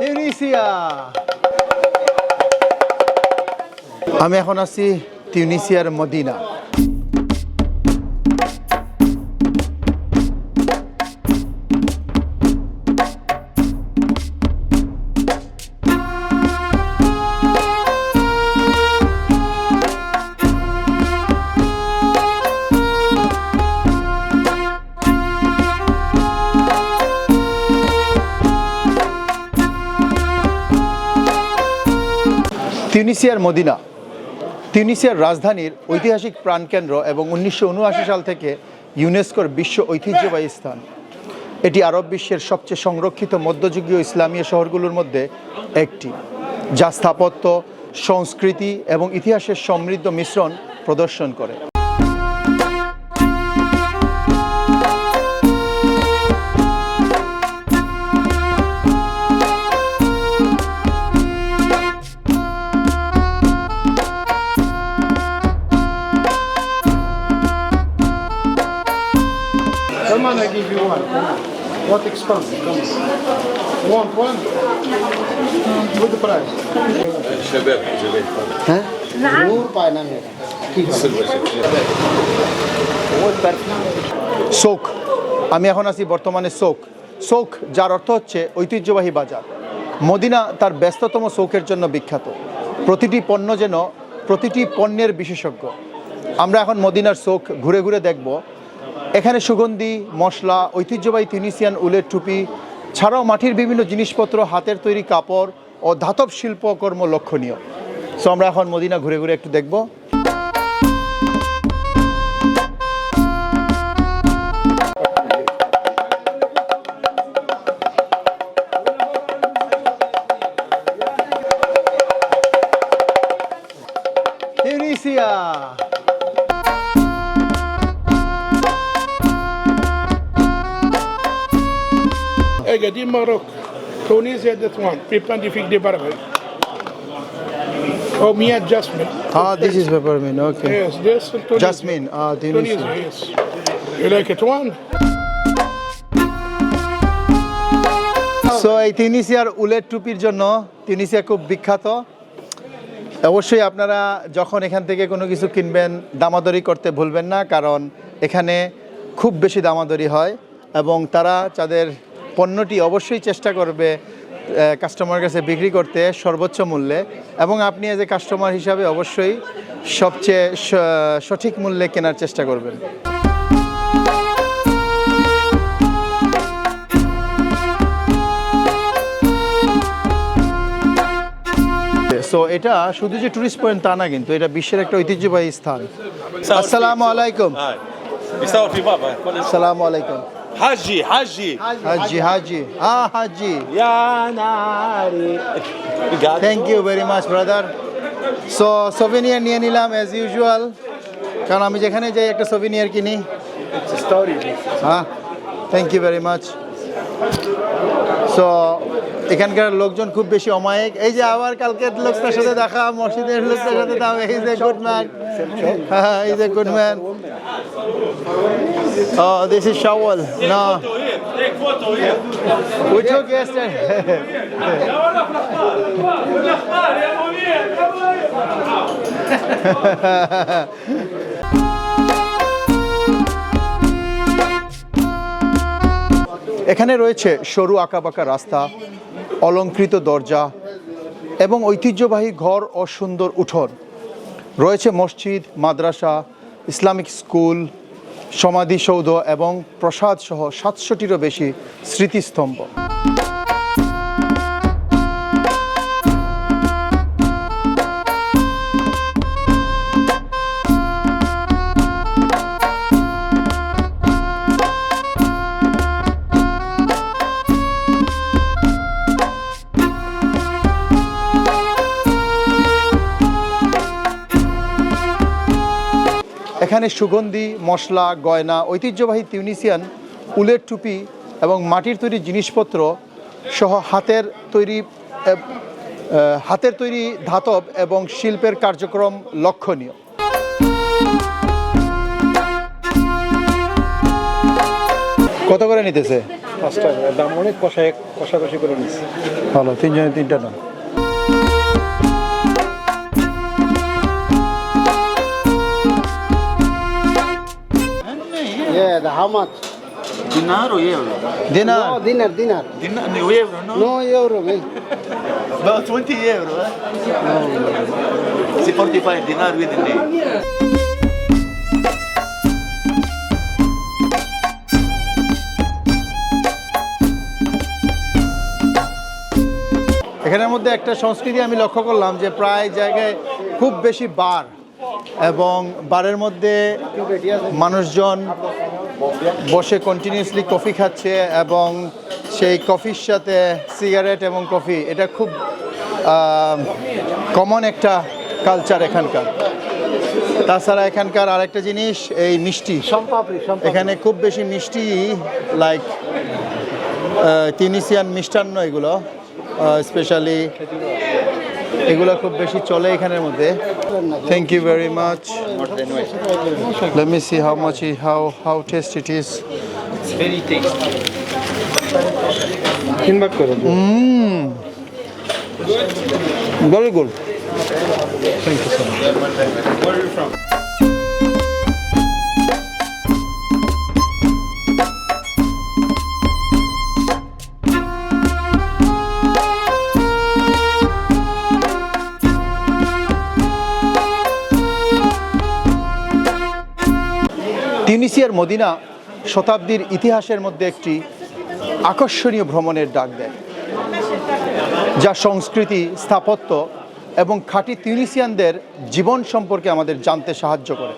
টিউনিসিয়া আমি এখন আছি টিউনিসিয়ার মদিনা তিউনিসিয়ার মদিনা, তিউনিসিয়ার রাজধানীর ঐতিহাসিক প্রাণকেন্দ্র এবং উনিশশো উনআশি সাল থেকে ইউনেস্কোর বিশ্ব ঐতিহ্যবাহী স্থান। এটি আরব বিশ্বের সবচেয়ে সংরক্ষিত মধ্যযুগীয় ইসলামীয় শহরগুলোর মধ্যে একটি, যা স্থাপত্য, সংস্কৃতি এবং ইতিহাসের সমৃদ্ধ মিশ্রণ প্রদর্শন করে। I give you one. Come on. What expensive? Come on. Want one? With the price. شباب شباب হ্যাঁ নূর পায় না মেয়েরা কি হবে শোক আমি এখন আছি বর্তমানে শোক শোক যার অর্থ হচ্ছে ঐতিহ্যবাহী বাজার মদিনা তার ব্যস্ততম শোকের জন্য বিখ্যাত প্রতিটি পণ্য যেন প্রতিটি পণ্যের বিশেষজ্ঞ আমরা এখন মদিনার শোক ঘুরে ঘুরে দেখব এখানে সুগন্ধি, মশলা, ঐতিহ্যবাহী তিউনিসিয়ান উলের টুপি ছাড়াও মাটির বিভিন্ন জিনিসপত্র, হাতের তৈরি কাপড় ও ধাতব শিল্পকর্ম লক্ষণীয়। সো আমরা এখন মদিনা ঘুরে ঘুরে একটু দেখব। اجا دي ماروك تونسيا ده توان بيبان دي فيك دي برغل او ميات جاسمين Ah, this is peppermint. Okay. Yes, this is Tunisia. Jasmine. Ah, Tunisia. Tunisia, yes. You like it one? So এই তিউনিসিয়ার উলের টুপির জন্য তিউনিসিয়া খুব বিখ্যাত অবশ্যই আপনারা যখন এখান থেকে কোনো কিছু কিনবেন দামাদরি করতে ভুলবেন না কারণ এখানে খুব বেশি দামাদরি হয় এবং তারা তাদের পণ্যটি অবশ্যই চেষ্টা করবে কাস্টমার কাছে বিক্রি করতে সর্বোচ্চ মূল্যে এবং আপনি এজ এ কাস্টমার হিসাবে অবশ্যই সবচেয়ে সঠিক মূল্যে কেনার চেষ্টা করবেন। সো এটা শুধু যে টুরিস্ট পয়েন্ট তা না কিন্তু এটা বিশ্বের একটা ঐতিহ্যবাহী স্থান। আসসালামু আলাইকুম। আসসালামু আলাইকুম। حجي حجي হাজি হাজি হ্যাঁ হাজি يا ناري قاعد thank you very much brother so souvenir নিয়ে নিলাম অ্যাজ ইউজুয়াল কারণ আমি যেখানে যাই একটা সোভিনিয়ার কিনি ستوري হ্যাঁ thank you very much so এখানকার লোকজন খুব বেশি অমায়িক। এই যে আবার কালকে লোকটার সাথে দেখা মসজিদের লোকটার সাথে দেখা ইজ এ গুড ম্যান হ্যাঁ is a good man Oh, this is we took yesterday. এখানে রয়েছে সরু আঁকাবাঁকা রাস্তা। অলংকৃত দরজা এবং ঐতিহ্যবাহী ঘর ও সুন্দর উঠোন। রয়েছে মসজিদ, মাদ্রাসা, ইসলামিক স্কুল, সমাধিসৌধ এবং প্রসাদসহ সাতশোটিরও বেশি স্মৃতিস্তম্ভ। এখানে সুগন্ধি মশলা গয়না ঐতিহ্যবাহী তিউনিসিয়ান উলের টুপি এবং মাটির তৈরি জিনিসপত্র সহ হাতের তৈরি হাতের তৈরি ধাতব এবং শিল্পের কার্যক্রম লক্ষণীয়। কত করে নিতেছে? পাঁচটা দাম অনেক কষায় কষাকষি করে নিচ্ছে। ভালো তিনজনে তিনটা নাম Yeah, the how much? Dinar or euro? দিনা No, dinar, dinar. Dinar, no euro, no? No euro, man. About 20 euro, eh? No. See, 45 dinar within the... name. এখানের মধ্যে একটা সংস্কৃতি আমি লক্ষ্য করলাম যে প্রায় জায়গায় খুব বেশি বার এবং বারের মধ্যে মানুষজন বসে কন্টিনিউসলি কফি খাচ্ছে এবং সেই কফির সাথে সিগারেট এবং কফি এটা খুব কমন একটা কালচার এখানকার। তাছাড়া এখানকার আরেকটা জিনিস এই মিষ্টি। এখানে খুব বেশি মিষ্টি লাইক তিনিসিয়ান মিষ্টান্ন এগুলো স্পেশালি এগুলো খুব বেশি চলে এখানের মধ্যে। Thank you very much. Let me see how much it, how how tasty it is. It's very tasty. Mm. Very good. Thank you so much. Where are you from? তিউনিসিয়ার medina শতাব্দীর ইতিহাসের মধ্যে একটি আকর্ষণীয় ভ্রমণের ডাক দেয়, যা সংস্কৃতি, স্থাপত্য এবং খাঁটি তিউনিসিয়ানদের জীবন সম্পর্কে আমাদের জানতে সাহায্য করে।